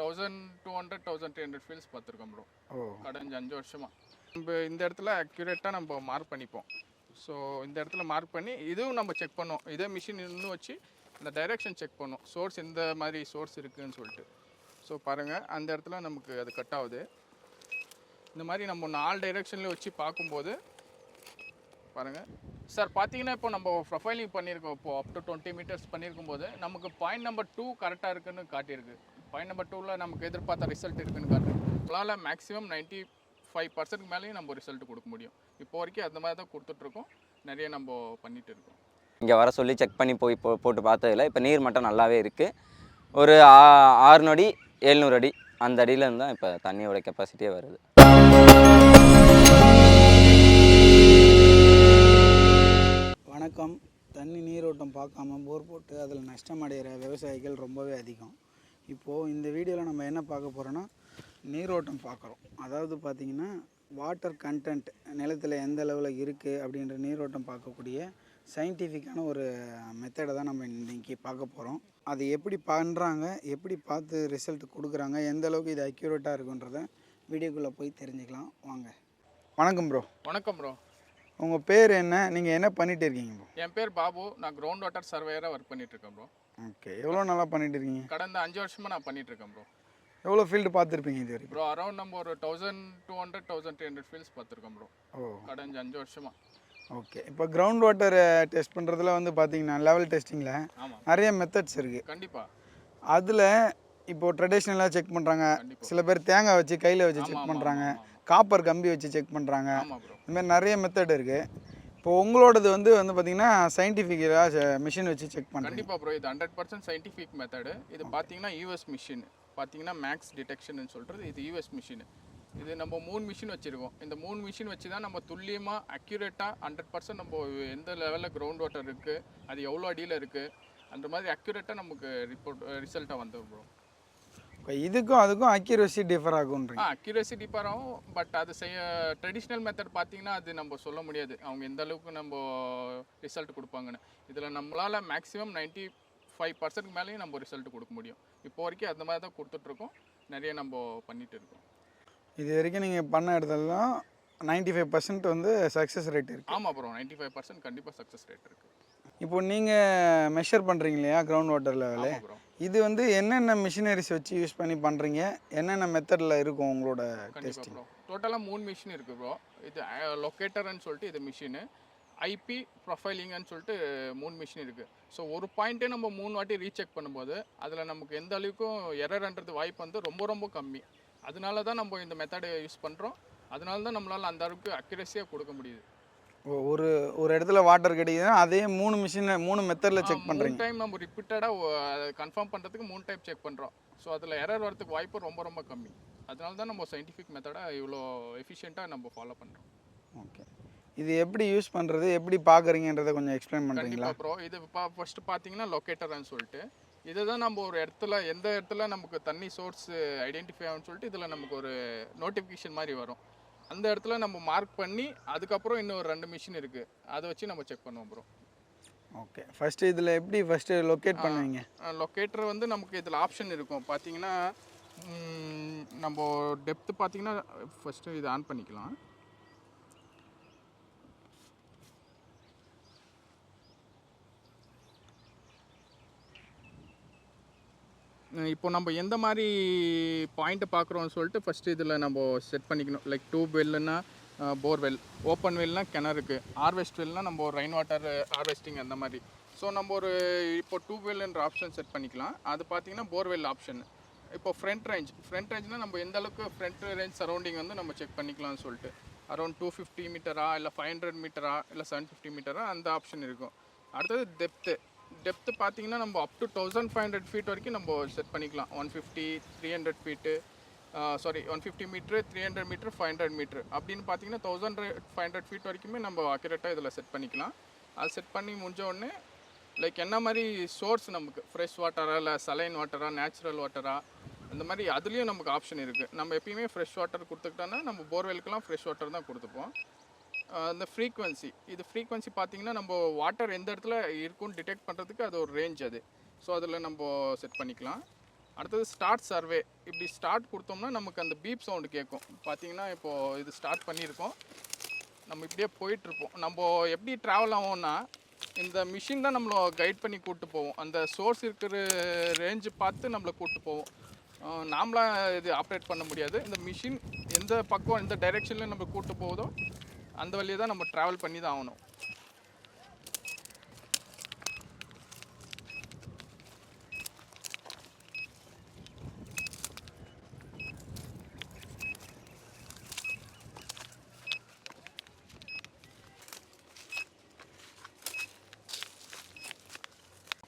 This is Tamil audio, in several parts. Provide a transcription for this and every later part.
Thousand two hundred thousand three hundred fields பார்த்துருக்கோம் ப்ரோ ஓ. கடைஞ்ச அஞ்சு வருஷமா. நம்ம இந்த இடத்துல அக்யூரேட்டாக நம்ம மார்க் பண்ணிப்போம். ஸோ இந்த இடத்துல மார்க் பண்ணி இதுவும் நம்ம செக் பண்ணோம் இதே மிஷின் இன்னும் வச்சு இந்த டைரெக்ஷன் செக் பண்ணோம் சோர்ஸ் எந்த மாதிரி சோர்ஸ் இருக்குன்னு சொல்லிட்டு. ஸோ பாருங்கள் அந்த இடத்துல நமக்கு அது கட் ஆகுது. இந்த மாதிரி நம்ம நாலு டைரெக்ஷனில் வச்சு பார்க்கும்போது பாருங்கள் சார் பார்த்தீங்கன்னா இப்போ நம்ம ப்ரொஃபைலிங் பண்ணியிருக்கோம். இப்போ அப் டு டுவெண்ட்டி மீட்டர்ஸ் பண்ணியிருக்கும் போது நமக்கு பாயிண்ட் நம்பர் டூ கரெக்டாக இருக்குன்னு காட்டியிருக்கு. பாயிண்ட் நம்பர் டூவில் நமக்கு எதிர்பார்த்த ரிசல்ட் இருக்குன்னு காட்டுது நம்மளால் மேக்ஸிமம் நைன்ட்டி ஃபைவ் பர்சன்ட் மேலேயும் நம்ம ரிசல்ட் கொடுக்க முடியும். இப்போ வரைக்கும் அந்த மாதிரி தான் கொடுத்துட்ருக்கோம். நிறைய நம்ம பண்ணிட்டு இருக்கோம். இங்கே வர சொல்லி செக் பண்ணி போய் போ போட்டு பார்த்ததில்ல இப்போ நீர் மட்டம் நல்லாவே இருக்குது ஒரு ஆ- ஆறுநூறு அடி எழுநூறு அடி அந்த அடியில இருந்து தான் இப்போ தண்ணியோட கெப்பாசிட்டியே வருது. வணக்கம். தண்ணி நீரோட்டம் பார்க்காம போர் போட்டு அதில் நஷ்டம் அடைகிற விவசாயிகள் ரொம்பவே அதிகம். இப்போது இந்த வீடியோவில் நம்ம என்ன பார்க்க போகிறோன்னா நீரோட்டம் பார்க்குறோம். அதாவது பார்த்திங்கன்னா வாட்டர் கண்டென்ட் நிலத்தில் எந்த அளவில் இருக்குது அப்படின்ற நீரோட்டம் பார்க்கக்கூடிய சயின்டிஃபிக்கான ஒரு மெத்தடை தான் நம்ம இன்றைக்கி பார்க்க போகிறோம் அது எப்படி பண்ணுறாங்க எப்படி பார்த்து ரிசல்ட் கொடுக்குறாங்க எந்த அளவுக்கு இது அக்யூரேட்டாக இருக்குன்றத வீடியோக்குள்ளே போய் தெரிஞ்சுக்கலாம். வாங்க. வணக்கம் ப்ரோ வணக்கம் ப்ரோ உங்கள் பேர் என்ன? நீங்கள் என்ன பண்ணிட்டு இருக்கீங்க ப்ரோ என் பேர் பாபு. நான் கிரவுண்ட் வாட்டர் சர்வேயராக ஒர்க் பண்ணிட்டு இருக்கேன் ப்ரோ ஓகே. எவ்வளோ நல்லா பண்ணிட்டு இருக்கீங்க? கடந்த அஞ்சு வருஷமாக நான் பண்ணிட்டு இருக்கேன் ப்ரோ எவ்வளோ ஃபீல்டு பார்த்துருப்பீங்க இது வரைக்கும்? ப்ரோ அரௌண்ட் நம்ம ஒரு thousand two hundred thousand three hundred fields பார்த்துருக்கோம் ப்ரோ ஓ. கடந்த அஞ்சு வருஷமா. ஓகே. இப்போ கிரவுண்ட் வாட்டர் டெஸ்ட் பண்ணுறதுல வந்து பார்த்தீங்கன்னா லெவல் டெஸ்டிங்கில் நிறைய மெத்தட்ஸ் இருக்குது கண்டிப்பாக அதில் இப்போ ட்ரெடிஷ்னலாக செக் பண்ணுறாங்க. சில பேர் தேங்காய் வச்சு கையில் வச்சு செக் பண்ணுறாங்க காப்பர் கம்பி வச்சு செக் பண்ணுறாங்க இந்த மாதிரி நிறைய மெத்தட் இருக்குது இப்போ உங்களோடது வந்து வந்து பார்த்தீங்கன்னா சயின்டிஃபிக்கலாக மிஷின் வச்சு செக் பண்ணுங்க கண்டிப்பாக ப்ரோ இது ஹண்ட்ரட் பர்சன்ட் சயின்டிஃபிக் மெத்தடு இது பார்த்தீங்கன்னா யூஎஸ் மிஷின் பார்த்தீங்கன்னா மேக்ஸ் டிடெக்ஷன் சொல்கிறது இது யூஎஸ் மிஷின் இது நம்ம மூணு மிஷின் வச்சுருக்கோம். இந்த மூணு மிஷின் வச்சு தான் நம்ம துல்லியமாக அக்யூரேட்டாக ஹண்ட்ரட் பர்சன்ட் நம்ம எந்த லெவலில் கிரவுண்ட் வாட்டர் இருக்குது அது எவ்வளோ அடியில் இருக்குது அந்த மாதிரி அக்யூரேட்டாக நமக்கு ரிப்போர்ட் ரிசல்ட்டாக வந்துடும் ப்ரோ இதுக்கும் அதுக்கும் அக்யூரசி டிஃபர் ஆ ஆகுன்றீங்க அக்யூரேசி டிப்பர் ஆகும். பட் அது செய்ய ட்ரெடிஷ்னல் மெத்தட் பார்த்தீங்கன்னா அது நம்ம சொல்ல முடியாது. அவங்க எந்த அளவுக்கு நம்ம ரிசல்ட் கொடுப்பாங்கன்னு. இதில் நம்மளால் மேக்ஸிமம் நைன்ட்டி ஃபைவ் பர்சன்ட் மேலேயும் நம்ம ரிசல்ட் கொடுக்க முடியும். இப்போ வரைக்கும் அந்த மாதிரி தான் கொடுத்துட்ருக்கோம். நிறைய நம்ம பண்ணிட்டு இருக்கோம். இது வரைக்கும் நீங்கள் பண்ண இடத்துலலாம் நைன்டி ஃபைவ் பர்சன்ட் வந்து சக்ஸஸ் ரேட் இருக்குது ஆமாம் ப்ரோ நைன்ட்டி ஃபைவ் பர்சன்ட் கண்டிப்பாக சக்ஸஸ் ரேட் இருக்குது இப்போ நீங்கள் மெஷர் பண்ணுறீங்க இல்லையா கிரவுண்ட் வாட்டர் லெவலு ப்ரோ இது வந்து என்னென்ன மிஷினரிஸ் வச்சு யூஸ் பண்ணி பண்ணுறீங்க என்னென்ன மெத்தடில் இருக்கும் உங்களோட டெஸ்டிங் டோட்டலாக மூணு மிஷின் இருக்குது ப்ரோ இது லொக்கேட்டர்னு சொல்லிட்டு இது மிஷினு ஐபி ப்ரொஃபைலிங்னு சொல்லிட்டு மூணு மிஷின் இருக்குது ஸோ ஒரு பாயிண்ட்டே நம்ம மூணு வாட்டி ரீசெக் பண்ணும்போது அதில் நமக்கு எந்த அளவுக்கும் எரர்ன்றது வாய்ப்பு வந்து ரொம்ப ரொம்ப கம்மி. அதனால தான் நம்ம இந்த மெத்தடை யூஸ் பண்ணுறோம் அதனால தான் நம்மளால் அந்த அளவுக்கு அக்யூரஸியாக கொடுக்க முடியுது. ஒரு ஒரு இடத்துல வாட்டர் கிடைக்குதுன்னா அதே மூணு மிஷினை மூணு மெத்தடில் செக் பண்ணுறீங்க டைம் நம்ம ரிப்பீட்டடாக கன்ஃபார்ம் பண்ணுறதுக்கு மூணு டைம் செக் பண்ணுறோம் ஸோ அதில் எரர் வரதுக்கு வாய்ப்பு ரொம்ப ரொம்ப கம்மி. அதனால தான் நம்ம சயின்டிஃபிக் மெத்தடை இவ்வளோ எஃபிஷியண்ட்டாக நம்ம ஃபாலோ பண்ணுறோம் ஓகே இது எப்படி யூஸ் பண்ணுறது எப்படி பார்க்குறீங்கன்றதை கொஞ்சம் எக்ஸ்பிளைன் பண்ணுறீங்களா ப்ரோ இது இப்போ ஃபஸ்ட்டு பார்த்தீங்கன்னா லொக்கேட்டர்னு சொல்லிட்டு இதை தான் நம்ம ஒரு இடத்துல எந்த இடத்துல நமக்கு தண்ணி சோர்ஸ் ஐடென்டிஃபை ஆகும்னு சொல்லிட்டு இதில் நமக்கு ஒரு நோட்டிஃபிகேஷன் மாதிரி வரும். அந்த இடத்துல நம்ம மார்க் பண்ணி அதுக்கப்புறம் இன்னும் ஒரு ரெண்டு மிஷின் இருக்குது அதை வச்சு நம்ம செக் பண்ணுவோம் ப்ரோ ஓகே ஃபஸ்ட்டு இதில் எப்படி ஃபஸ்ட்டு லொக்கேட் பண்ணுவீங்க? லொக்கேட்டர் வந்து நமக்கு இதில் ஆப்ஷன் இருக்கும். பார்த்தீங்கன்னா நம்ம டெப்த்து பார்த்தீங்கன்னா ஃபஸ்ட்டு இதை ஆன் பண்ணிக்கலாம். இப்போ நம்ம எந்த மாதிரி பாயிண்ட்டை பார்க்குறோம்னு சொல்லிட்டு ஃபஸ்ட்டு இதில் நம்ம செட் பண்ணிக்கணும். லைக் டியூப் வெல்லுன்னா போர்வெல் ஓப்பன் வெல்னா கிணறுக்கு. ஹார்வெஸ்ட் வெல்னா நம்ம ஒரு ரெயின் வாட்டர் ஹார்வெஸ்டிங் அந்த மாதிரி. ஸோ நம்ம ஒரு இப்போ டியூப் வெல்ன்ற ஆப்ஷன் செட் பண்ணிக்கலாம். அது பார்த்தீங்கன்னா போர்வெல் ஆப்ஷன் இப்போ ஃப்ரண்ட் ரேஞ்ச் ஃப்ரண்ட் ரேஞ்ச்னா நம்ம எந்த அளவுக்கு ஃப்ரண்ட் ரேஞ்ச் சரௌண்டிங் வந்து நம்ம செக் பண்ணிக்கலாம்னு சொல்லிட்டு. அரௌண்ட் டூ ஃபிஃப்டி மீட்டரா இல்லை ஃபைவ் ஹண்ட்ரட் மீட்டரா இல்லை செவன் ஃபிஃப்டி மீட்டரா அந்த ஆப்ஷன் இருக்கும். அடுத்தது டெப்த்து டெப்த்து பார்த்தீங்கன்னா நம்ம up to thousand five hundred feet வரைக்கும் நம்ம செட் பண்ணிக்கலாம். One fifty three hundred feet sorry one fifty metre three hundred metre five hundred metre அப்படின்னு பார்த்தீங்கன்னா தௌசண்ட் ஃபைவ் ஹண்ட்ரட் ஃபீட் வரைக்குமே நம்ம அக்யூரேட்டாக இதில் செட் பண்ணிக்கலாம். அது செட் பண்ணி முடிஞ்ச உடனே லைக் என்ன மாதிரி சோர்ஸ் நமக்கு? ஃப்ரெஷ் வாட்டரா இல்லை சலைன் வாட்டரா நேச்சுரல் வாட்டரா அந்த மாதிரி அதுலேயும் நமக்கு ஆப்ஷன் இருக்குது நம்ம எப்பயுமே ஃப்ரெஷ் வாட்டர் கொடுத்துக்கிட்டோன்னா நம்ம போர்வெலுக்கெல்லாம் ஃப்ரெஷ் வாட்டர் தான் கொடுத்துப்போம். அந்த ஃப்ரீக்வன்சி இது ஃப்ரீக்வன்சி பார்த்தீங்கன்னா நம்ம வாட்டர் எந்த இடத்துல இருக்குன்னு டிடெக்ட் பண்ணுறதுக்கு அது ஒரு ரேஞ்ச் அது. ஸோ அதில் நம்ம செட் பண்ணிக்கலாம். அடுத்தது ஸ்டார்ட் சர்வே இப்படி ஸ்டார்ட் கொடுத்தோம்னா நமக்கு அந்த பீப் சவுண்டு கேட்கும் பார்த்தீங்கன்னா இப்போது இது ஸ்டார்ட் பண்ணியிருக்கோம். நம்ம இப்படியே போயிட்டுருப்போம். நம்ம எப்படி ட்ராவல் ஆகும்னா இந்த மிஷின் தான் நம்மளை கைட் பண்ணி கூப்பிட்டு போவோம் அந்த சோர்ஸ் இருக்கிற ரேஞ்சு பார்த்து நம்மளை கூப்பிட்டு போவோம் நாமளாக இது ஆப்ரேட் பண்ண முடியாது. இந்த மிஷின் எந்த பக்கம் எந்த டைரெக்ஷனில் நம்ம கூப்பிட்டு போகுதோ அந்த வழியை தான் நம்ம ட்ராவல் பண்ணி தான் ஆகணும்.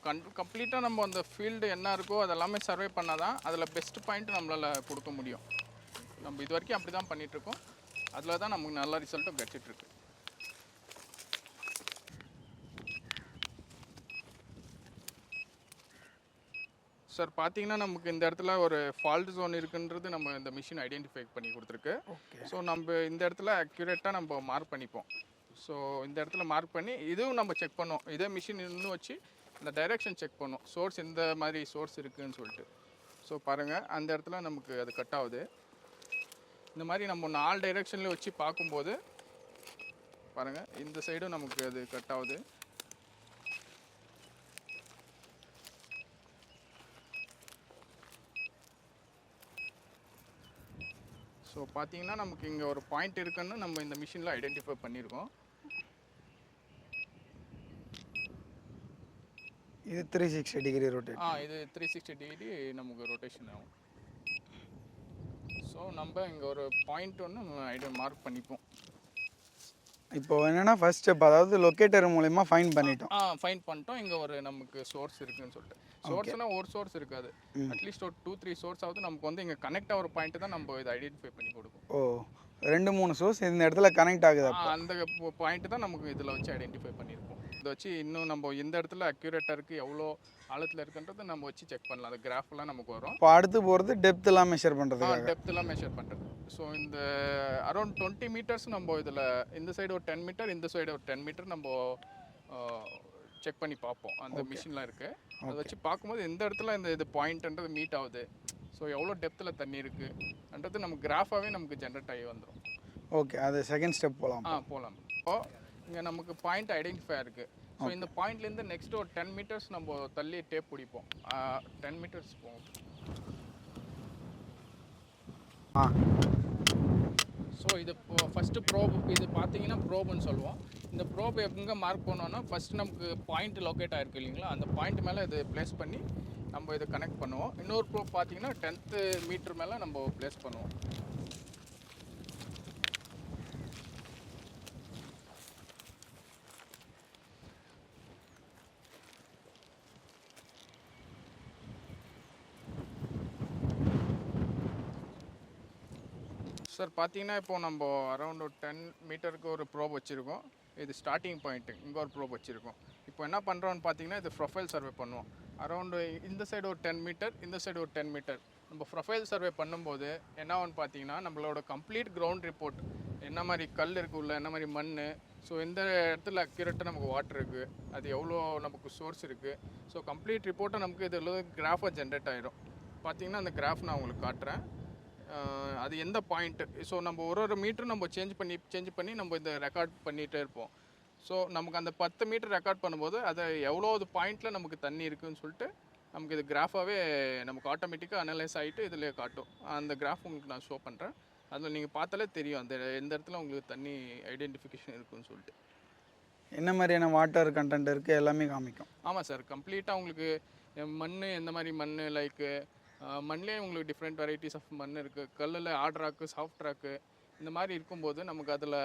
கன் கம்ப்ளீட்டாக நம்ம அந்த ஃபீல்டு என்ன இருக்கோ அதெல்லாமே சர்வே பண்ணால் தான் அதில் பெஸ்ட் பாயிண்ட் நம்மளால் கொடுக்க முடியும். நம்ம இது வரைக்கும் அப்படி தான் பண்ணிகிட்ருக்கோம் அதில் தான் நமக்கு நல்ல ரிசல்ட்டும் கிடச்சிட்ருக்கு சார் பார்த்தீங்கன்னா நமக்கு இந்த இடத்துல ஒரு ஃபால்ட் ஜோன் இருக்குன்றது நம்ம இந்த மிஷின் ஐடென்டிஃபை பண்ணி கொடுத்துருக்கு. ஸோ நம்ம இந்த இடத்துல அக்யூரேட்டாக நம்ம மார்க் பண்ணிப்போம். ஸோ இந்த இடத்துல மார்க் பண்ணி இதுவும் நம்ம செக் பண்ணோம் இதே மிஷின் இன்னும் வச்சு இந்த டைரெக்ஷன் செக் பண்ணோம் சோர்ஸ் இந்த மாதிரி சோர்ஸ் இருக்குன்னு சொல்லிட்டு. ஸோ பாருங்கள் அந்த இடத்துல நமக்கு அது கட் ஆகுது. இந்த மாதிரி நம்ம நாலு டைரெக்ஷனில் வச்சு பார்க்கும்போது பாருங்கள் இந்த சைடும் நமக்கு அது கட் ஆகுது. ஸோ பார்த்தீங்கன்னா நமக்கு இங்கே ஒரு பாயிண்ட் இருக்குன்னு நம்ம இந்த மிஷினில் ஐடென்டிஃபை பண்ணியிருக்கோம் இது த்ரீ சிக்ஸ்டி டிகிரி ரொட்டேட் ஆ இது த்ரீ சிக்ஸ்டி டிகிரி நமக்கு ரொட்டேஷன் ஆகும். ஸோ நம்ம இங்கே ஒரு பாயிண்ட் ஒன்று ஐடியா மார்க் பண்ணிப்போம். இப்போ என்னன்னா ஃபர்ஸ்ட் ஸ்டெப் அதாவது லொக்கேட்டர் மூலயமா ஃபைன் பண்ணிட்டோம். ஆ ஃபைன் பண்ணிட்டோம். இங்கே ஒரு நமக்கு சோர்ஸ் இருக்குன்னு சொல்லிட்டு. சோர்ஸ்னால் ஒரு சோர்ஸ் இருக்காது. அட்லீஸ்ட் ஒரு டூ த்ரீ சோர்ஸ் ஆகுது. நமக்கு வந்து இங்கே கனெக்ட் ஆகிற பாயிண்ட் தான் நம்ம இதை ஐடென்டிஃபை பண்ணி கொடுக்கும். ஓ ரெண்டு மூணு சோர்ஸ் இந்த இடத்துல கனெக்ட் ஆகுது அந்த பாயிண்ட் தான் நமக்கு இதில் வச்சு ஐடென்டிஃபை பண்ணியிருப்போம் இதை வச்சு இன்னும் நம்ம இந்த இடத்துல அக்யூரேட்டாக இருக்குது எவ்வளோ ஆழத்தில் இருக்குன்றதை நம்ம வச்சு செக் பண்ணலாம். அந்த கிராஃப்லாம் நமக்கு வரும். இப்போ அடுத்து போகிறது டெப்த் எல்லாம் மெஷர் பண்ணுறதுக்காக டெப்த்லாம் மெஷர் பண்ணுறது ஸோ இந்த அரௌண்ட் டுவெண்ட்டி மீட்டர்ஸ் நம்ம இதில் இந்த சைடு ஒரு டென் மீட்டர் இந்த சைடு ஒரு டென் மீட்டர் நம்ம செக் பண்ணி பார்ப்போம். அந்த மிஷின்லாம் இருக்குது அதை வச்சு பார்க்கும்போது எந்த இடத்துல இந்த இது பாயிண்ட்ன்றது மீட் ஆகுது. ஸோ எவ்வளோ டெப்த்தில் தண்ணி இருக்குன்றது நமக்கு கிராஃபாகவே நமக்கு ஜென்ரேட் ஆகி வந்துடும் ஓகே அது செகண்ட் ஸ்டெப் போகலாம் ஆ போகலாம் இப்போ இங்கே நமக்கு பாயிண்ட் ஐடென்டிஃபை இருக்குது ஸோ இந்த பாயிண்ட்லேருந்து நெக்ஸ்ட் ஒரு டென் மீட்டர்ஸ் நம்ம தள்ளி டேப் பிடிப்போம். டென் மீட்டர்ஸ் போவோம் ஆ. ஸோ இது ஃபஸ்ட்டு ப்ரோப் இது பார்த்தீங்கன்னா ப்ரோப்னு சொல்லுவோம். இந்த ப்ரோப் எங்கே மார்க் பண்ணோன்னா ஃபஸ்ட் நமக்கு பாயிண்ட் லொக்கேட் ஆயிருக்கு இல்லைங்களா? அந்த பாயிண்ட் மேலே இது ப்ளேஸ் பண்ணி நம்ம இதை கனெக்ட் பண்ணுவோம். இன்னொரு ப்ரோப் பார்த்தீங்கன்னா டென்த்து மீட்டர் மேலே நம்ம ப்ளேஸ் பண்ணுவோம். சார் பார்த்தீங்கன்னா இப்போது நம்ம அரௌண்ட் ஒரு டென் மீட்டருக்கு ஒரு ப்ரோப் வச்சுருக்கோம். இது ஸ்டார்டிங் பாயிண்ட்டு இங்கே ஒரு ப்ரோப் வச்சுருக்கோம். இப்போ என்ன பண்ணுறோம்னு பார்த்தீங்கன்னா இது ப்ரொஃபைல் சர்வே பண்ணுவோம். அரௌண்டு இந்த சைடு ஒரு டென் மீட்டர் இந்த சைடு ஒரு டென் மீட்டர் நம்ம ப்ரொஃபைல் சர்வே பண்ணும்போது என்ன ஒன்று பார்த்தீங்கன்னா நம்மளோட கம்ப்ளீட் கிரவுண்ட் ரிப்போர்ட் என்ன மாதிரி கல் இருக்குது உள்ள என்ன மாதிரி மண் ஸோ இந்த இடத்துல அக்யூரேட்டாக நமக்கு வாட்டர் இருக்குது அது எவ்வளோ நமக்கு சோர்ஸ் இருக்குது ஸோ கம்ப்ளீட் ரிப்போர்ட்டை நமக்கு இதில் கிராஃபாக ஜென்ரேட் ஆகிடும் பார்த்தீங்கன்னா அந்த கிராஃப் நான் உங்களுக்கு காட்டுறேன். அது எந்த பாயிண்ட்டு ஸோ நம்ம ஒரு ஒரு மீட்டரும் நம்ம சேஞ்ச் பண்ணி சேஞ்ச் பண்ணி நம்ம இந்த ரெக்கார்ட் பண்ணிகிட்டே இருப்போம். ஸோ நமக்கு அந்த பத்து மீட்டர் ரெக்கார்ட் பண்ணும்போது அதை எவ்வளோ பாயிண்டில் நமக்கு தண்ணி இருக்குன்னு சொல்லிட்டு நமக்கு இது கிராஃபாகவே நமக்கு ஆட்டோமேட்டிக்காக அனலைஸ் ஆகிட்டு இதில் காட்டும். அந்த கிராஃப் உங்களுக்கு நான் ஷோ பண்ணுறேன் அதில் நீங்கள் பார்த்தாலே தெரியும். அந்த எந்த இடத்துல உங்களுக்கு தண்ணி ஐடென்டிஃபிகேஷன் இருக்குன்னு சொல்லிட்டு. என்ன மாதிரியான வாட்டர் கண்டென்ட் இருக்குது எல்லாமே காமிக்கும். ஆமாம் சார் கம்ப்ளீட்டாக உங்களுக்கு மண் எந்த மாதிரி மண் லைக்கு மண்லேயே உங்களுக்கு டிஃப்ரெண்ட் வெரைட்டிஸ் ஆஃப் மண் இருக்குது கல்லில் ஹார்ட் ராக்கு சாஃப்ட் ராக்கு இந்த மாதிரி இருக்கும்போது நமக்கு அதில்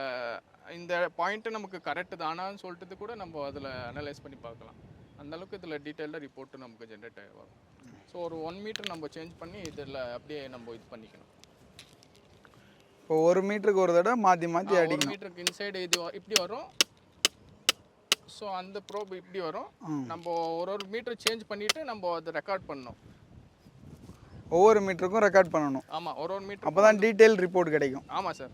இந்த பாயிண்ட்டு நமக்கு கரெக்டு தானான்னு சொல்லிட்டு கூட நம்ம அதில் அனலைஸ் பண்ணி பார்க்கலாம். அந்த அளவுக்கு இதில் டீட்டெயில்டாக ரிப்போர்ட்டு நமக்கு ஜென்ரேட் ஆகி வரும். ஸோ ஒரு ஒன் மீட்டர் நம்ம சேஞ்ச் பண்ணி இதில் அப்படியே நம்ம இது பண்ணிக்கணும். இப்போ ஒரு மீட்டருக்கு ஒரு தடவை மாற்றி மாற்றி ஒரு அடிக்கணும். மீட்டருக்கு இன்சைடு இது இப்படி வரும். ஸோ அந்த ப்ரோப் இப்படி வரும். நம்ம ஒரு ஒரு மீட்டர் சேஞ்ச் பண்ணிவிட்டு நம்ம அதை ரெக்கார்ட் பண்ணணும். ஒவ்வொரு மீட்டருக்கும் ரெக்கார்ட் பண்ணணும். ஆமாம் ஒரு ஒரு மீட்டர் அப்போ தான் டீட்டெயில் ரிப்போர்ட் கிடைக்கும். ஆமாம் சார்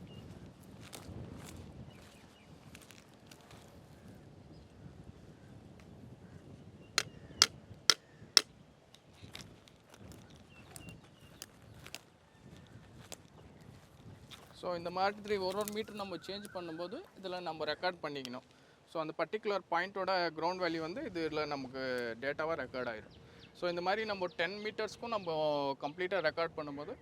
ஸோ இந்த மாதிரி ஒரு ஒரு மீட்டர் நம்ம சேஞ்ச் பண்ணும்போது இதில் நம்ம ரெக்கார்ட் பண்ணிக்கணும். ஸோ அந்த பர்டிகுலர் பாயிண்ட்டோட க்ரௌண்ட் வேல்யூ வந்து இதில் நமக்கு டேட்டாவாக ரெக்கார்ட் ஆயிடும் ஸோ இந்த மாதிரி நம்ம டென் மீட்டர்ஸ்க்கும் நம்ம கம்ப்ளீட்டாக ரெக்கார்ட் பண்ணும்போது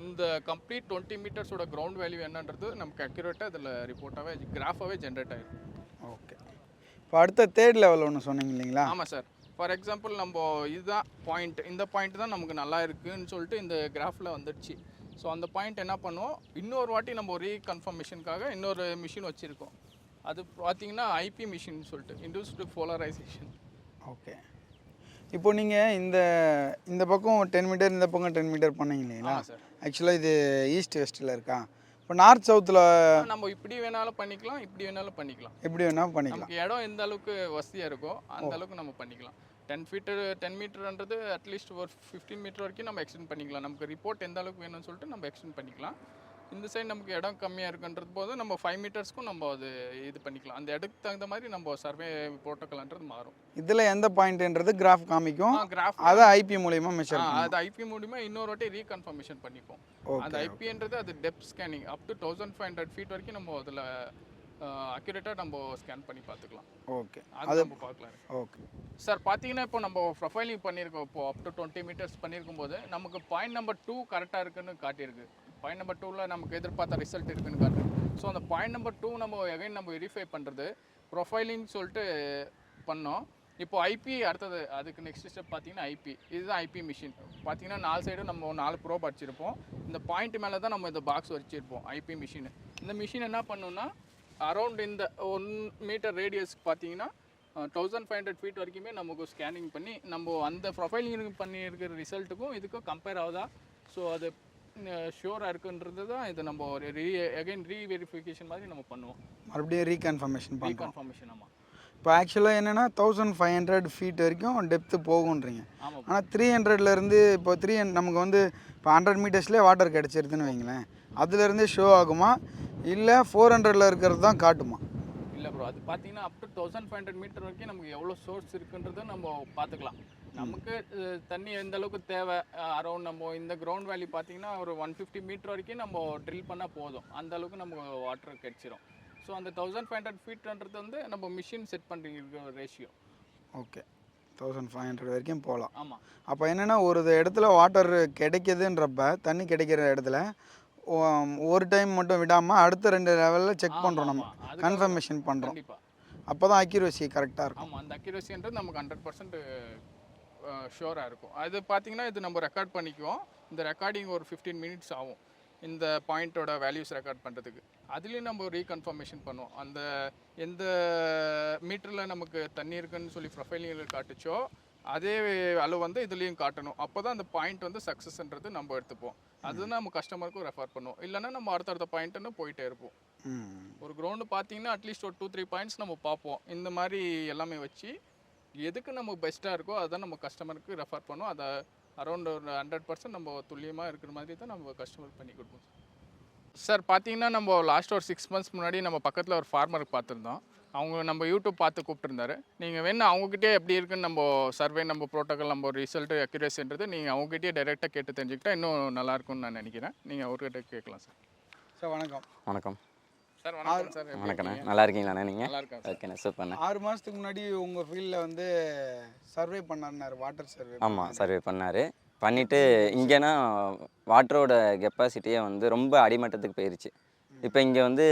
இந்த கம்ப்ளீட் டுவெண்ட்டி மீட்டர்ஸோட கிரவுண்ட் வேல்யூ என்னன்றது நமக்கு அக்யூரேட்டாக இதில் ரிப்போர்ட்டாகவே கிராஃபாகவே ஜென்ரேட் ஆயிடும் ஓகே இப்போ அடுத்த தேர்ட் லெவல் ஒன்று சொன்னீங்க இல்லைங்களா? ஆமாம் சார் ஃபார் எக்ஸாம்பிள் நம்ம இதுதான் பாயிண்ட் இந்த பாயிண்ட் தான் நமக்கு நல்லா இருக்குன்னு சொல்லிட்டு இந்த கிராஃபில் வந்துடுச்சு. ஸோ அந்த பாயிண்ட் என்ன பண்ணுவோம்? இன்னொரு வாட்டி நம்ம ரீகன்ஃபர்மேஷனுக்காக இன்னொரு மிஷின் வச்சுருக்கோம். அது பார்த்தீங்கன்னா ஐபி மிஷின் சொல்லிட்டு இண்டஸ்ட்ரி போலரைசேஷன் ஓகே இப்போ நீங்கள் இந்த இந்த பக்கம் டென் மீட்டர் இந்த பக்கம் டென் மீட்டர் பண்ணீங்க இல்லைங்களா? ஆக்சுவலாக இது ஈஸ்ட் வெஸ்ட்டில் இருக்கா? இப்போ நார்த் சவுத்தில் நம்ம இப்படி வேணாலும் பண்ணிக்கலாம் இப்படி வேணாலும் பண்ணிக்கலாம். எப்படி வேணால் பண்ணிக்கலாம். நமக்கு இடம் எந்த அளவுக்கு வசதியாக இருக்கோ அந்த அளவுக்கு நம்ம பண்ணிக்கலாம். டென் ஃபீட்டர் டென் மீட்டர்ன்றது அட்லீஸ்ட் ஒரு ஃபிஃப்டீன் மீட்டர் வரைக்கும் நம்ம எக்ஸ்டெண்ட் பண்ணிக்கலாம். நமக்கு ரிப்போர்ட் எந்த அளவுக்கு வேணும்னு சொல்லிட்டு நம்ம எக்ஸ்டெண்ட் பண்ணிக்கலாம். இந்த சைடு நமக்கு இடம் கம்மியாக இருக்குன்றது போது நம்ம ஃபைவ் மீட்டர்ஸ்க்கும் நம்ம அது இது பண்ணிக்கலாம். அந்த இடத்துக்கு தகுந்த மாதிரி நம்ம சர்வே ப்ரோட்டோக்கால்ன்றது மாறும். இதில் எந்த பாயிண்ட்ன்றது கிராஃப் காமிக்கும். கிராஃப் அதை ஐபி மூலியமாக மெஷர் அது ஐபி மூலியமா இன்னொரு வாட்டி ரீகன்ஃபர்மேஷன் பண்ணிப்போம். அந்த ஐபின்றது அது depth scanning up to thousand five hundred feet வரைக்கும் நம்ம அதில் அக்யூரேட்டாக நம்ம ஸ்கேன் பண்ணி பார்த்துக்கலாம். ஓகே அது நம்ம பார்க்கலாம். ஓகே சார் பார்த்தீங்கன்னா இப்போ நம்ம ப்ரொஃபைலிங் பண்ணியிருக்கோம். இப்போ அப் டு டுவெண்ட்டி மீட்டர்ஸ் பண்ணியிருக்கும் போது நமக்கு பாயிண்ட் நம்பர் டூ கரெக்டாக இருக்குன்னு காட்டியிருக்கு. பாயிண்ட் நம்பர் டூவில் நமக்கு எதிர்பார்த்த ரிசல்ட் இருக்குன்னு காட்டு ஸோ அந்த பாயிண்ட் நம்பர் டூ நம்ம எகைன் நம்ம வெரிஃபை பண்ணுறது ப்ரொஃபைலிங் சொல்லிட்டு பண்ணோம். இப்போ ஐபி அடுத்தது அதுக்கு நெக்ஸ்ட் ஸ்டெப் பார்த்தீங்கன்னா ஐபி இதுதான் ஐபி மிஷின் பார்த்தீங்கன்னா நாலு சைடும் நம்ம நாலு ப்ரோப் அடிச்சிருப்போம். இந்த பாயிண்ட் மேலே தான் நம்ம இந்த பாக்ஸ் வச்சிருப்போம் ஐபி மிஷின் இந்த மிஷின் என்ன பண்ணுன்னா அரௌண்ட் இந்த ஒன் மீட்டர் ரேடியஸ்க்கு பார்த்தீங்கன்னா தௌசண்ட் ஃபைவ் ஹண்ட்ரட் ஃபீட் வரைக்குமே நமக்கு ஸ்கேனிங் பண்ணி நம்ம அந்த ப்ரொஃபைலிங் பண்ணியிருக்கிற ரிசல்ட்டுக்கும் இதுக்கும் கம்பேர் ஆகுதா? ஸோ அது ஷூராக இருக்குன்றது தான் இது. நம்ம ஒரு ரீ அகைன் ரீவெரிஃபிகேஷன் மாதிரி நம்ம பண்ணுவோம். மறுபடியும் ரீகன்ஃபர்மேஷன் பண்ணுறோம் ரீகன்ஃபர்மேஷன் ஆமாம் இப்போ ஆக்சுவலாக என்னென்னா தௌசண்ட் ஃபைவ் ஹண்ட்ரட் ஃபீட் வரைக்கும் டெப்த்து போகுன்றீங்க ஆனால் த்ரீ ஹண்ட்ரட்லேருந்து இப்போ த்ரீ நமக்கு வந்து இப்போ ஹண்ட்ரட் மீட்டர்ஸ்லேயே வாட்டர் கிடச்சிருதுன்னு வைங்களேன். அதுலேருந்தே ஷோ ஆகுமா? இல்லை ஃபோர் ஹண்ட்ரடில் இருக்கிறது தான் காட்டுமா? இல்லை ப்ரோ அது பார்த்தீங்கன்னா up to thousand five hundred metre வரைக்கும் நமக்கு எவ்வளோ சோர்ஸ் இருக்குன்றதை நம்ம பார்த்துக்கலாம். நமக்கு தண்ணி எந்த அளவுக்கு தேவை அரௌண்ட் நம்ம இந்த கிரவுண்ட் வேலி பார்த்தீங்கன்னா ஒரு ஒன் ஃபிஃப்டி மீட்டர் வரைக்கும் நம்ம ட்ரில் பண்ணால் போதும். அந்த அளவுக்கு நமக்கு வாட்டர் கிடச்சிரும் ஸோ அந்த தௌசண்ட் ஃபைவ் ஹண்ட்ரட் ஃபீட்ன்றது வந்து நம்ம மிஷின் செட் பண்ணுறீங்க ratio okay thousand five hundred வரைக்கும் போகலாம். ஆமாம் அப்போ என்னென்னா ஒரு இடத்துல வாட்டர் கிடைக்குதுன்றப்ப தண்ணி கிடைக்கிற இடத்துல ஒரு டைம் மட்டும் விடாமல் அடுத்த ரெண்டு லெவலில் செக் பண்ணுறோம் நம்ம. கன்ஃபர்மேஷன் பண்ணுறோம் கண்டிப்பாக அப்போ தான் அக்யூரசி கரெக்டாக இருக்கும். ஆமாம் அந்த அக்யூரஸின்றது நமக்கு ஹண்ட்ரட் பர்சன்ட் ஷுவராக இருக்கும். அது பார்த்தீங்கன்னா இது நம்ம ரெக்கார்ட் பண்ணிக்குவோம். இந்த ரெக்கார்டிங் ஒரு ஃபிஃப்டீன் மினிட்ஸ் ஆகும். இந்த பாயிண்ட்டோட வேல்யூஸ் ரெக்கார்ட் பண்ணுறதுக்கு அதுலேயும் நம்ம ரீகன்ஃபர்மேஷன் பண்ணுவோம். அந்த எந்த மீட்டரில் நமக்கு தண்ணி இருக்குன்னு சொல்லி ப்ரொஃபைலிங்கில் காட்டுச்சோ அதே அளவு வந்து இதுலேயும் காட்டணும். அப்போ தான் அந்த பாயிண்ட் வந்து சக்ஸஸ்ன்றது நம்ம எடுத்துப்போம். அதுதான் நம்ம கஸ்டமருக்கும் ரெஃபர் பண்ணுவோம். இல்லைன்னா நம்ம அடுத்தடுத்த பாயிண்ட்டுன்னு போயிட்டே இருப்போம். ஒரு கிரவுண்டு பார்த்தீங்கன்னா அட்லீஸ்ட் ஒரு டூ த்ரீ பாயிண்ட்ஸ் நம்ம பார்ப்போம். இந்த மாதிரி எல்லாமே வச்சு எதுக்கு நம்ம பெஸ்ட்டாக இருக்கோ அதான் நம்ம கஸ்டமருக்கு ரெஃபர் பண்ணுவோம் அதை அரௌண்ட் ஒரு ஹண்ட்ரட் பர்சன்ட் நம்ம துல்லியமாக இருக்கிற மாதிரி தான் நம்ம கஸ்டமருக்கு பண்ணி கொடுப்போம். சார் பார்த்தீங்கன்னா நம்ம லாஸ்ட் ஒரு சிக்ஸ் மந்த்ஸ் முன்னாடி நம்ம பக்கத்தில் ஒரு ஃபார்மருக்கு பார்த்துருந்தோம் அவங்க நம்ம யூடியூப் பார்த்து கூப்பிட்டுருந்தாரு. நீங்கள் வேணா அவங்ககிட்டயே எப்படி இருக்குன்னு நம்ம சர்வே நம்ம ப்ரோட்டோக்கால் நம்ம ரிசல்ட் அக்யூரேசின்றது நீங்கள் அவங்ககிட்டயே டைரெக்டாக கேட்டு தெரிஞ்சுக்கிட்டா இன்னும் நல்லா இருக்கும்னு நான் நினைக்கிறேன். நீங்கள் அவர்கிட்ட கேட்கலாம் சார் சார் வணக்கம். வணக்கம். சார் வணக்கம் சார். வணக்கண்ணே? நல்லா இருக்கீங்களாண்ணே நீங்கள் நல்லா இருக்கேன் ஓகேண்ணே சூப்பர்ண்ணே. ஆறு மாதத்துக்கு முன்னாடி உங்கள் ஃபீல்டில் வந்து சர்வே பண்ணாருனாரு வாட்டர் சர்வே ஆமாம் சர்வே பண்ணார். பண்ணிவிட்டு இங்கேனா வாட்டரோட கெப்பாசிட்டியே வந்து ரொம்ப அடிமட்டத்துக்கு போயிருச்சு. இப்போ இங்கே வந்து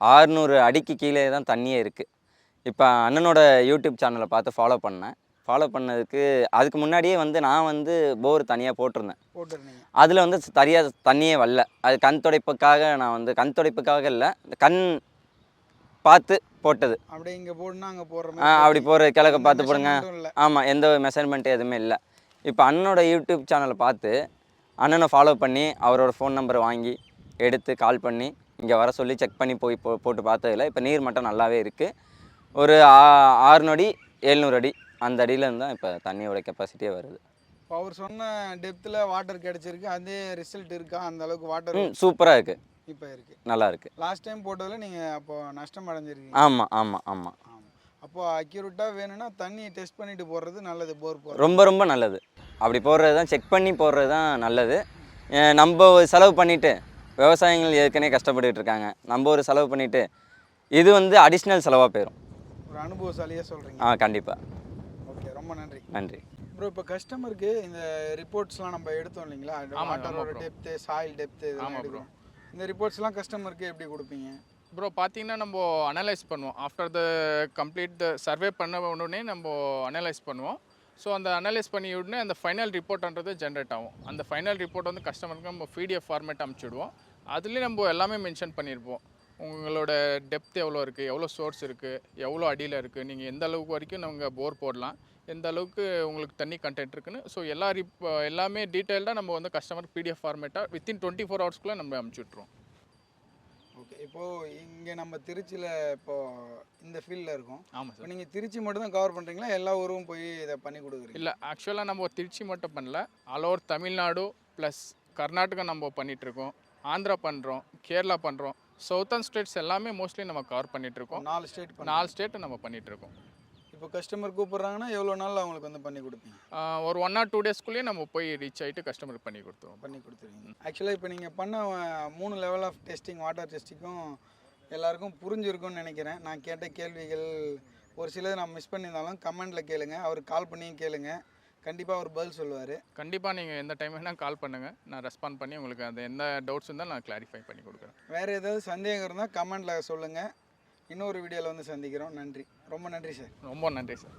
ஆறுநூறு அடிக்கு கீழே தான் தண்ணியே இருக்குது இப்போ அண்ணனோட யூடியூப் சேனலை பார்த்து ஃபாலோ பண்ணேன். ஃபாலோ பண்ணதுக்கு அதுக்கு முன்னாடியே வந்து நான் வந்து போர் தனியாக போட்டிருந்தேன். போட்டுருந்தீங்க. அதில் வந்து சரியாக தண்ணியே வரல. அது கண் துடைப்புக்காக நான் வந்து கண் துடைப்புக்காக இல்லை கண் பார்த்து போட்டது. அப்படியே இங்கே போடுனா அங்கே போடுற ஆ, அப்படி போகிற கிழக்க பார்த்து போடுங்க. ஆமாம் எந்த மெஷர்மெண்ட் எதுவுமே இல்லை. இப்போ அண்ணனோட யூடியூப் சேனலை பார்த்து அண்ணனை ஃபாலோ பண்ணி அவரோட ஃபோன் நம்பரை வாங்கி எடுத்து கால் பண்ணி இங்கே வர சொல்லி செக் பண்ணி போய் போ போட்டு பார்த்ததில்ல இப்போ நீர் மட்டம் நல்லாவே இருக்குது ஒரு ஆ- ஆறுநூறு அடி எழுநூறு அடி அந்த அடியிலேருந்து தான் இப்போ தண்ணியோட கெப்பாசிட்டியே வருது. இப்போ அவர் சொன்ன டெப்த்தில் வாட்டர் கிடைச்சிருக்கு. அதே ரிசல்ட் இருக்கா? அந்த அளவுக்கு வாட்டர் ம் சூப்பராக இருக்குது இப்போ இருக்கு. நல்லா இருக்குது லாஸ்ட் டைம் போட்டதில் நீங்கள் அப்போ நஷ்டம் அடைஞ்சிருக்கீங்க. ஆமாம் ஆமாம் ஆமாம் அப்போ அக்யூரேட்டாக வேணும்னா தண்ணி டெஸ்ட் பண்ணிட்டு போடுறது நல்லது போர் போடுறது. ரொம்ப ரொம்ப நல்லது. அப்படி போடுறது தான் செக் பண்ணி போடுறது தான் நல்லது. அஹ் நம்ம செலவு பண்ணிவிட்டு விவசாயிகள் ஏற்கனவே கஷ்டப்பட்டுட்டு இருக்காங்க. நம்ம ஒரு செலவு பண்ணிவிட்டு இது வந்து அடிஷ்னல் செலவாக போயிடும் ஒரு அனுபவசாலியாக சொல்கிறீங்க ஆ கண்டிப்பாக ரொம்ப நன்றி. நன்றி. ப்ரோ இப்போ கஸ்டமருக்கு இந்த ரிப்போர்ட்ஸ்லாம் நம்ம எடுத்தோம் இல்லைங்களா? வாட்டரோட டெப்த்து சாயில் டெப்த்து இதெல்லாம் எடுக்கிறோம் இந்த ரிப்போர்ட்ஸ்லாம் கஸ்டமருக்கு எப்படி கொடுப்பீங்க? ப்ரோ பார்த்தீங்கன்னா நம்ம அனலைஸ் பண்ணுவோம். After the complete the survey பண்ண உடனே நம்ம அனலைஸ் பண்ணுவோம். ஸோ அந்த அனலைஸ் பண்ணி உடனே அந்த ஃபைனல் ரிப்போர்ட்ன்றது ஜென்ரேட் ஆகும். அந்த ஃபைனல் ரிப்போர்ட் வந்து கஸ்டமருக்கு நம்ம பிடிஎஃப் ஃபார்மேட் அனுப்பிச்சிடுவோம் அதுலேயே நம்ம எல்லாமே மென்ஷன் பண்ணியிருப்போம் உங்களோட டெப்த் எவ்வளோ இருக்குது எவ்வளோ சோர்ஸ் இருக்குது எவ்வளோ அடியில் இருக்குது நீங்கள் எந்த அளவுக்கு வரைக்கும் நாங்கள் போர் போடலாம்? எந்த அளவுக்கு உங்களுக்கு தண்ணி கண்டென்ட் இருக்குன்னு? ஸோ எல்லா ரிப் எல்லாமே டீட்டெயில்டாக நம்ம வந்து கஸ்டமர் பிடிஎஃப் ஃபார்மேட்டாக வித்தின் டுவெண்ட்டி ஃபோர் ஹவர்ஸ்க்குள்ளே நம்ம அனுப்பிச்சி விட்ருவோம் ஓகே இப்போது இங்கே நம்ம திருச்சியில் இப்போது இந்த ஃபீல்டில் இருக்கோம். ஆமாம் இப்போ நீங்கள் திருச்சி மட்டும் தான் கவர் பண்ணுறீங்களா எல்லா ஊரும் போய் இதை பண்ணி கொடுக்குறீங்க இல்லை ஆக்சுவலாக நம்ம திருச்சி மட்டும் பண்ணல. All over Tamil Nadu plus Karnataka நம்ம பண்ணிகிட்ருக்கோம் ஆந்திரா பண்ணுறோம் கேரளா பண்ணுறோம் சவுத்தர்ன் ஸ்டேட்ஸ் எல்லாமே மோஸ்ட்லி நம்ம கவர் பண்ணிகிட்ருக்கோம் நாலு ஸ்டேட் நாலு ஸ்டேட்டு நம்ம பண்ணிகிட்ருக்கோம் இப்போ கஸ்டமர் கூப்பிட்றாங்கன்னா எவ்வளோ நாள் அவங்களுக்கு வந்து பண்ணி கொடுப்பீங்க? ஒரு ஒன் ஆர் டூ டேஸ்க்குள்ளேயே நம்ம போய் ரீச் ஆகிட்டு கஸ்டமருக்கு பண்ணி கொடுத்துருவோம். பண்ணி கொடுத்துருவீங்க. ஆக்சுவலாக இப்போ நீங்கள் பண்ண மூணு லெவல் ஆஃப் டெஸ்டிங் வாட்டர் டெஸ்டிங்கும் எல்லாருக்கும் புரிஞ்சிருக்கும்னு நினைக்கிறேன். நான் கேட்ட கேள்விகள் ஒரு சிலது நான் மிஸ் பண்ணியிருந்தாலும் கமெண்டில் கேளுங்க. அவர் கால் பண்ணியும் கேளுங்க. கண்டிப்பாக அவர் பதில் சொல்லுவார். கண்டிப்பாக நீங்கள் எந்த டைம் வேணால் கால் பண்ணுங்கள் நான் ரெஸ்பாண்ட் பண்ணி உங்களுக்கு அந்த எந்த டவுட்ஸ் இருந்தாலும் நான் கிளாரிஃபை பண்ணி கொடுக்குறேன். வேறு ஏதாவது சந்தேகம் இருந்தால் கமெண்டில் சொல்லுங்கள் இன்னொரு வீடியோவில் வந்து சந்திக்கிறோம். நன்றி. ரொம்ப நன்றி சார் ரொம்ப நன்றி சார்